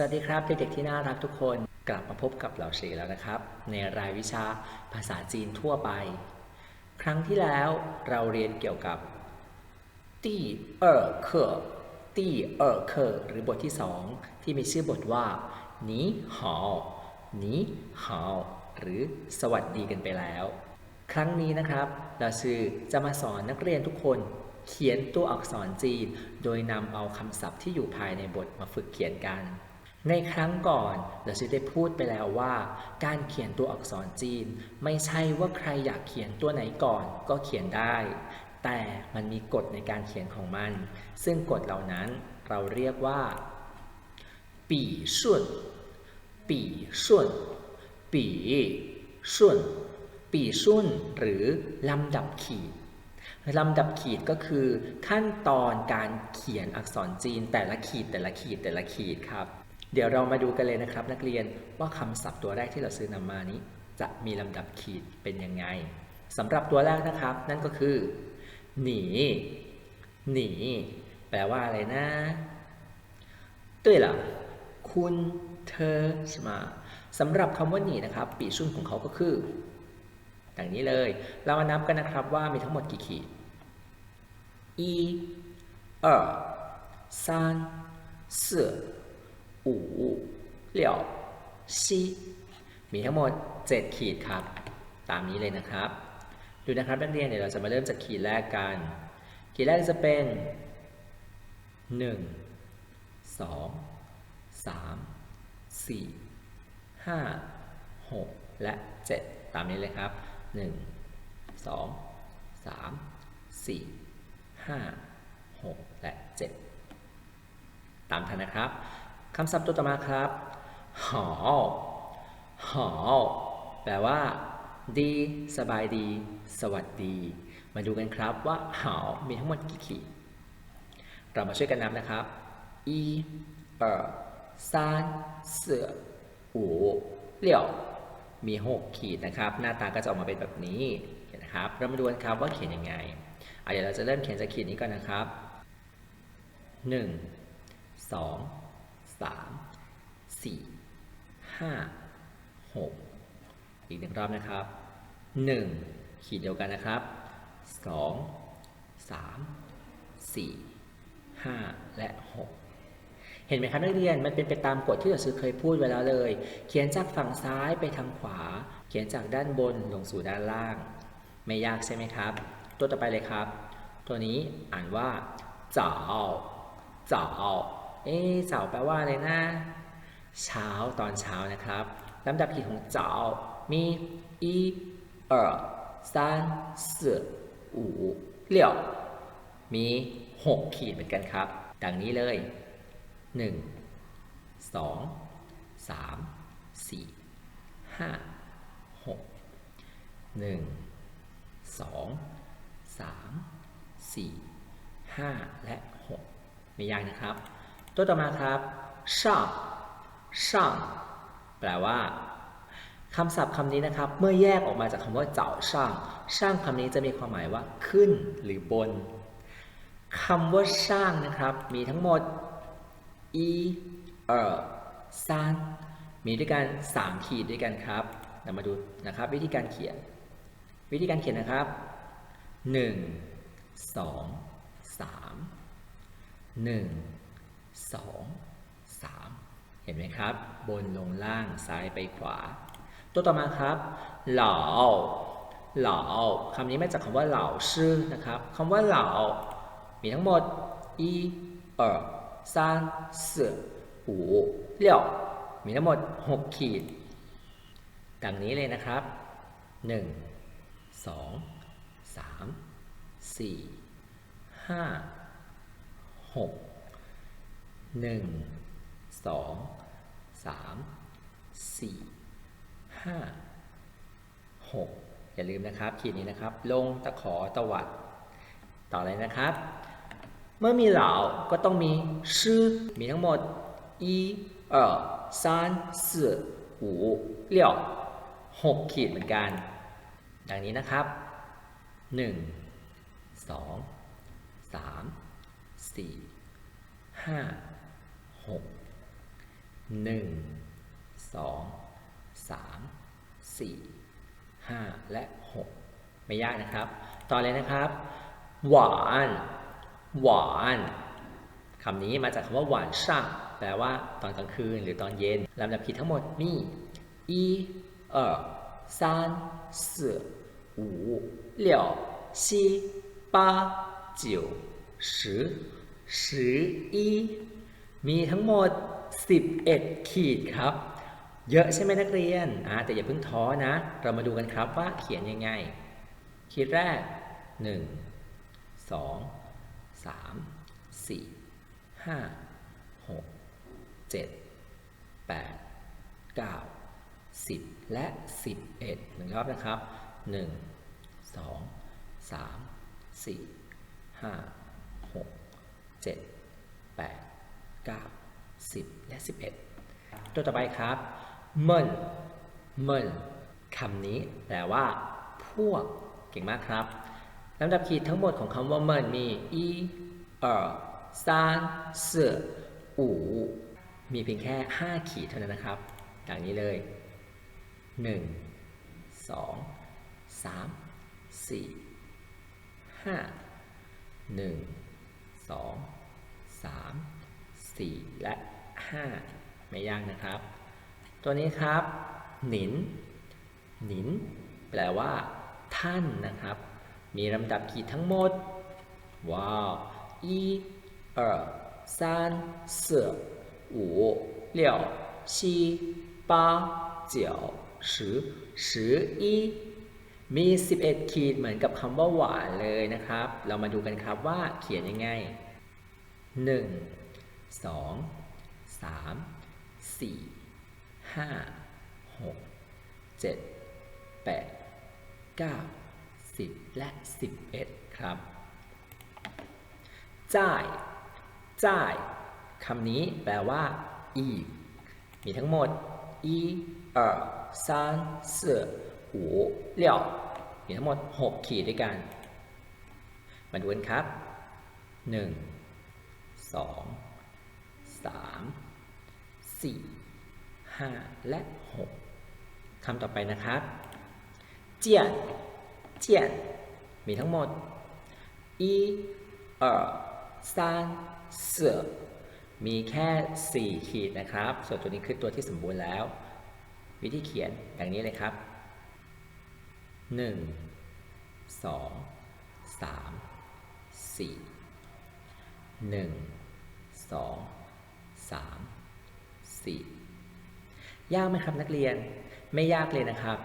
สวัสดีครับเด็กๆที่น่ารักทุกคนกลับมาพบกับเราเฉแล้วนะครับ ในรายวิชาภาษาจีนทั่วไป ครั้งที่แล้วเราเรียนเกี่ยวกับตี้เอ่อเคอตี้เอ่อเคอหรือบทที่สองที่มีชื่อบทว่าหนีหาวหนีหาวหรือสวัสดีกันไปแล้ว ครั้งนี้นะครับ เราชื่อจะมาสอนนักเรียนทุกคนเขียนตัวอักษรจีน โดยนำเอาคำศัพท์ที่อยู่ภายในบทมาฝึกเขียนกัน ในครั้งก่อนเราชื่อได้พูดไปแล้วว่า การเขียนตัวอักษรจีน ไม่ใช่ว่าใครอยากเขียนตัวไหนก่อนก็เขียนได้ แต่มันมีกฎในการเขียนของมัน ซึ่งกฎเหล่านั้นเราเรียกว่าปีส่วนปีส่วนปีส่วนปีส่วนหรือลำดับขีดลำดับขีดก็คือขั้นตอนการเขียนอักษรจีนแต่ละขีดแต่ละขีดแต่ละขีดครับ เดี๋ยวเรามาดูกันเลยนะครับ นักเรียนว่าคำศัพท์ตัวแรกที่เราซื้อนำมานี้ จะมีลำดับขีดเป็นยังไงสำหรับตัวแรกนะครับ นั่นก็คือ หนี หนี แปลว่าอะไรนะ对了คุณเธอใช่ไหมสำหรับคำว่าหนีนะครับ ปีชุ่นของเขาก็คือ อย่างนี้เลย เรามานับกันนะครับว่ามีทั้งหมดกี่ขีด一二三四 หูเหลี่ยวซีมีทั้งหมด 7 ขีดครับ ตามนี้เลยนะครับ ดูนะครับนักเรียนเดี๋ยวเราจะมาเริ่มจากขีดแรกกัน ขีดแรกจะเป็น 1 2 3 4 5 6 และ 7 ตามนี้เลยครับ 1 2 3 4 5 6 และ 7 ตามทันนะครับ คำศัพท์ตัวต่อมาครับหอหอแปลว่า ดี สบายดี สวัสดี มาดูกันครับว่าหอมีทั้งหมดกี่ขีด เรามาช่วยกันนับนะครับอีเออซานเสือหูเรียวมี 6 ขีดนะครับ หน้าตาก็จะออกมาเป็นแบบนี้นะครับ เรามาดูกันครับว่าเขียนยังไงเดี๋ยวเราจะเริ่มเขียนจากขีดนี้ก่อนนะครับ 1 2 3 4 5 6อีกหนึ่งรอบนะครับ1ขีดเดียวกันนะครับ2 3 4 5และ6เห็นไหมครับนักเรียนมันเป็นไปตามกฎที่เราซื้อเคยพูดไว้แล้วเลย เขียนจากฝั่งซ้ายไปทางขวา เขียนจากด้านบนลงสู่ด้านล่าง ไม่ยากใช่ไหมครับ ตัวต่อไปเลยครับ ตัวนี้อ่านว่าเจ้าเจ้า เอ้เสาแปลว่าอะไรนะ เช้าตอนเช้านะครับลำดับผิดของเจ้ามีอีเออสามสี่หูเลี่ยวมีหกขีดเหมือนกันครับ ดังนี้เลยหนึ่งสองสามสี่ห้าหกหนึ่งสองสามสี่ห้าและหกไม่ยากนะครับ ตัวต่อมาครับ上上แปลว่าคำศัพท์คำนี้นะครับ เมื่อแยกออกมาจากคำว่าเจ้าช่างช่างคำนี้จะมีความหมายว่า ขึ้นหรือบนคำว่าช่างนะครับ มีทั้งหมดอีเออซานมีด้วยกัน3ขีดด้วยกันครับเรามาดูนะครับ วิธีการเขียน วิธีการเขียนนะครับ 1 2 3 1 2 3 เห็นไหมครับ บนลงล่างซ้ายไปขวา ตัวต่อมาครับ เหล่า เหล่าคำนี้มาจากคำว่าเหล่าชื่อนะครับคำว่าเหล่า มีทั้งหมด一二三四五六มีทั้งหมด 6 ขีด ดังนี้เลยนะครับ 1 2 3 4 5 6 หนึ่งสองสามสี่ห้าหกอย่าลืมนะครับขีดนี้นะครับ ลงตะขอตะวัด ต่อเลยนะครับ เมื่อมีเหล่าก็ต้องมีชื่อมีทั้งหมดอีเออซานสื่หูเลี่ยวหกขีดเหมือนกัน ดังนี้นะครับหนึ่งสองสามสี่ห้า หก หนึ่งสองสามสี่ห้าและหกไม่ยากนะครับ ต่อเลยนะครับ หวาน หวานคำนี้มาจากคำว่าหวานช่างแปลว่าตอนกลางคืนหรือตอนเย็นลำดับผิดทั้งหมดมี一二三四五六七八九十十一 มีทั้งหมด 11 ขีดครับ เยอะใช่ไหมนักเรียนอ่าแต่อย่าเพิ่งท้อนะ เรามาดูกันครับว่าเขียนยังไง ขีดแรก 1 2 3 4 5 6 7 8 9 10 และ 11หนึ่งรอบนะครับ 1 2 3 4 5 6 7 8 9 10 และ 11 ตัวต่อไปครับเมินเมินคำนี้แปลว่า พวก เก่งมากครับลำดับขีดทั้งหมดของคำว่าเมินมีอีเออซานเสืออูมีเพียงแค่ 5 ขีดเท่านั้นนะครับอย่างนี้เลย 1 2 3 4 5 1 2 3 4 และ 5 ไม่ยากนะครับ ตัวนี้ครับ หนิน หนิน แปลว่า ท่านนะครับ มีลำดับขีดทั้งหมด ว้าวอีเออสามสี่ห้าหกเจ็ดแปดเก้าสิบสิบเอ็ดมี 11 ขีดเหมือนกับคำว่าหวานเลยนะครับ เรามาดูกันครับว่าเขียนยังไงหนึ่ง สองสามสี่ห้าหกเจ็ดแปดเก้าสิบและสิบเอ็ดครับ จ่าย จ่ายคำนี้แปลว่า อีก มีทั้งหมดอีเออซานสือหูเลี่มีทั้งหมด 6 ขีดด้วยกัน มาดูกันครับ 1 2 3 4 5 และ 6 คำต่อไปนะครับ เจียน เจียน มีทั้งหมด一二三四อซานเมีแค่ 4 ขีดนะครับ ส่วนตัวนี้คือตัวที่สมบูรณ์แล้ว วิธีเขียนอย่างนี้เลยครับ 1 2 3 4 1 2 3 4 ยากไหมครับนักเรียนไม่ยากเลยนะครับ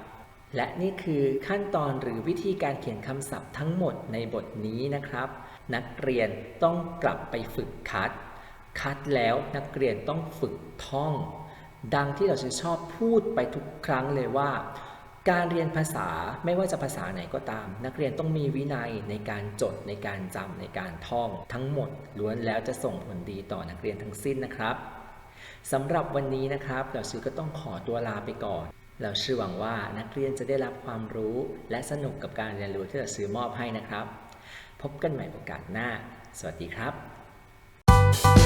และนี่คือขั้นตอนหรือวิธีการเขียนคำศัพท์ทั้งหมดในบทนี้นะครับ นักเรียนต้องกลับไปฝึกคัด คัดแล้วนักเรียนต้องฝึกท่อง ดังที่เราจะชอบพูดไปทุกครั้งเลยว่า การเรียนภาษาไม่ว่าจะภาษาไหนก็ตาม นักเรียนต้องมีวินัยในการจดในการจำในการท่อง ทั้งหมดล้วนแล้วจะส่งผลดีต่อนักเรียนทั้งสิ้นนะครับสำหรับวันนี้นะครับเราชื่อก็ต้องขอตัวลาไปก่อนเราชื่อหวังว่านักเรียนจะได้รับความรู้และสนุกกับการเรียนรู้ที่เราซื้อมอบให้นะครับ พบกันใหม่โอกาสหน้า สวัสดีครับ